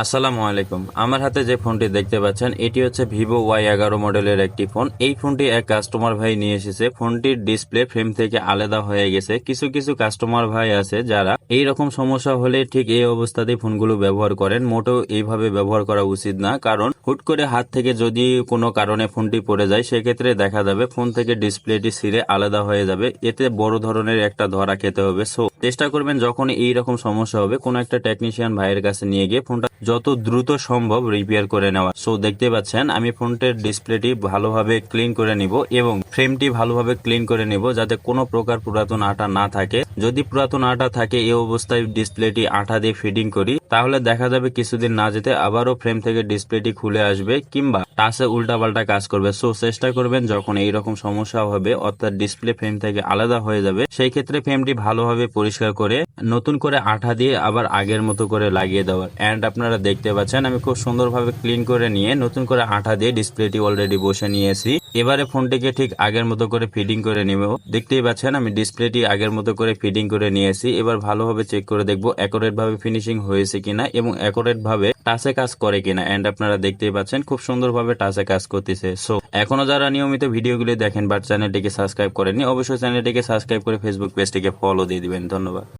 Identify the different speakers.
Speaker 1: আসসালামু আলাইকুম। আমার হাতে যে ফোনটি দেখতে পাচ্ছেন, এটি হচ্ছে ভিভো ওয়াই এগারো মডেলের একটি ফোন। এই ফোনটি এক কাস্টমার ভাই নিয়ে এসেছে। ফোনটির ডিসপ্লে ফ্রেম থেকে আলাদা হয়ে গেছে। কিছু কিছু কাস্টমার ভাই আছে যারা এই রকম সমস্যা হলে ঠিক এই অবস্থাতেই ফোনগুলো ব্যবহার করেন। মোটেও এইভাবে ব্যবহার করা উচিত না, কারণ হুট করে হাত থেকে যদি কোনো কারণে ফোনটি পড়ে যায়, সেক্ষেত্রে দেখা যাবে ফোন থেকে ডিসপ্লেটি ছিঁড়ে আলাদা হয়ে যাবে। এতে বড় ধরনের একটা ধরা খেতে হবে। সো চেষ্টা করবেন যখন এই রকম সমস্যা হবে, কোনো একটা টেকনিশিয়ান ভাইয়ের কাছে নিয়ে গিয়ে ফোনটা যত দ্রুত সম্ভব রিপেয়ার করে নেওয়া। সো দেখতে পাচ্ছেন, আমি ফোনটির ডিসপ্লেটি ভালোভাবে ক্লিন করে নিব এবং ফ্রেমটি ভালোভাবে ক্লিন করে নিব যাতে কোনো প্রকার পুরাতন আটা না থাকে। যদি পুরাতন আঠা থাকে এই অবস্থায় ডিসপ্লেটি আঠা দিয়ে ফিডিং করি, তাহলে দেখা যাবে কিছুদিন না যেতে আবারও ফ্রেম থেকে ডিসপ্লেটি খুলে আসবে, কিংবা টাচে উল্টাপাল্টা কাজ করবে। সো, চেষ্টা করবেন যখন এই রকম সমস্যা হবে, অর্থাৎ ডিসপ্লে ফ্রেম থেকে আলাদা হয়ে যাবে, সেই ক্ষেত্রে ফ্রেমটি ভালোভাবে পরিষ্কার করে, নতুন করে আঠা দিয়ে আবার আগের মতো করে লাগিয়ে দেওয়ার। অ্যান্ড আপনারা দেখতে পাচ্ছেন, আমি খুব সুন্দরভাবে ক্লিন করে নিয়ে নতুন করে আঠা দিয়ে ডিসপ্লেটি অলরেডি বসে নিয়েছি। এবারে ফোনটিকে ঠিক আগের মতো করে ফিডিং করে নিব। দেখতেই পাচ্ছেন, আমি ডিসপ্লেটি আগের মতো করে ফিটিং করে নিয়েছি। এবার ভালোভাবে চেক করে দেখব অ্যাকোরেট ভাবে ফিনিশিং হয়েছে কিনা এবং অ্যাকোরেট ভাবে টাচে কাজ করে কিনা। এন্ড আপনারা দেখতেই পাচ্ছেন, খুব সুন্দরভাবে টাচে কাজ করতেছে। সো এখনও যারা নিয়মিত ভিডিওগুলি দেখেন বাট চ্যানেলটিকে সাবস্ক্রাইব করেননি, অবশ্যই চ্যানেলটিকে সাবস্ক্রাইব করে ফেসবুক পেজটিকে ফলো দিয়ে দিবেন। ধন্যবাদ।